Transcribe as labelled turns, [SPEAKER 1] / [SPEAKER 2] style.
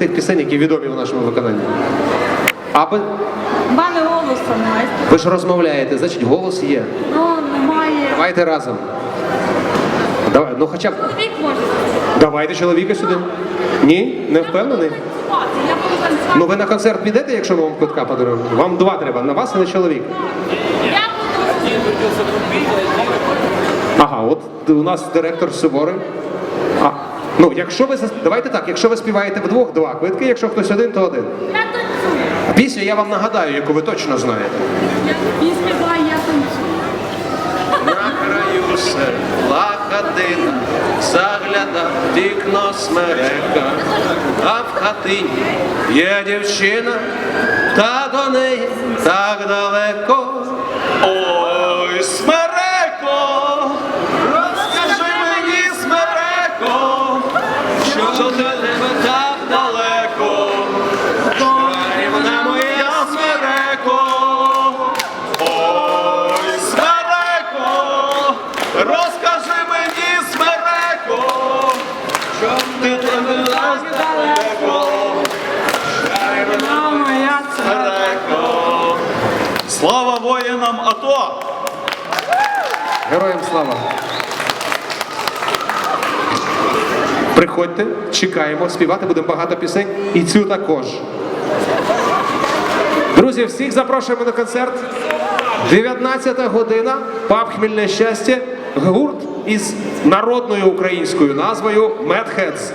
[SPEAKER 1] тих пісень, які відомі в нашому виконанні. Аби
[SPEAKER 2] У мене голосу немає.
[SPEAKER 1] ви ж розмовляєте, значить голос є.
[SPEAKER 2] Ну, немає.
[SPEAKER 1] Давайте разом. Давай, ну хоча б.
[SPEAKER 2] Чоловік може
[SPEAKER 1] Давайте чоловіка сюди. Ні? Не впевнений?
[SPEAKER 2] Я буду танцювати.
[SPEAKER 1] Ну ви на концерт підете, якщо ми вам квитка подаруємо? Вам два треба, на вас і на чоловік.
[SPEAKER 2] Я буду.
[SPEAKER 1] Ага, от у нас директор Суворий. А, ну, якщо ви давайте так, якщо ви співаєте вдвох, два квитки, якщо хтось один, то один.
[SPEAKER 2] Я танцюю.
[SPEAKER 1] Пісню я вам нагадаю, яку ви точно знаєте.
[SPEAKER 2] І співаю, я танцюю.
[SPEAKER 1] На краю села хатина, загляда вікно смерека, а в хатині є дівчина, та до неї так далеко. Розкажи мені, смереко, що ти тебе далеко.
[SPEAKER 3] Слава воїнам АТО!
[SPEAKER 1] Героям слава! Приходьте, чекаємо, співати будемо багато пісень і цю також. Друзі, всіх запрошуємо на концерт. 19 година, паб Хмільне щастя, гурт із народною українською назвою Медхедс.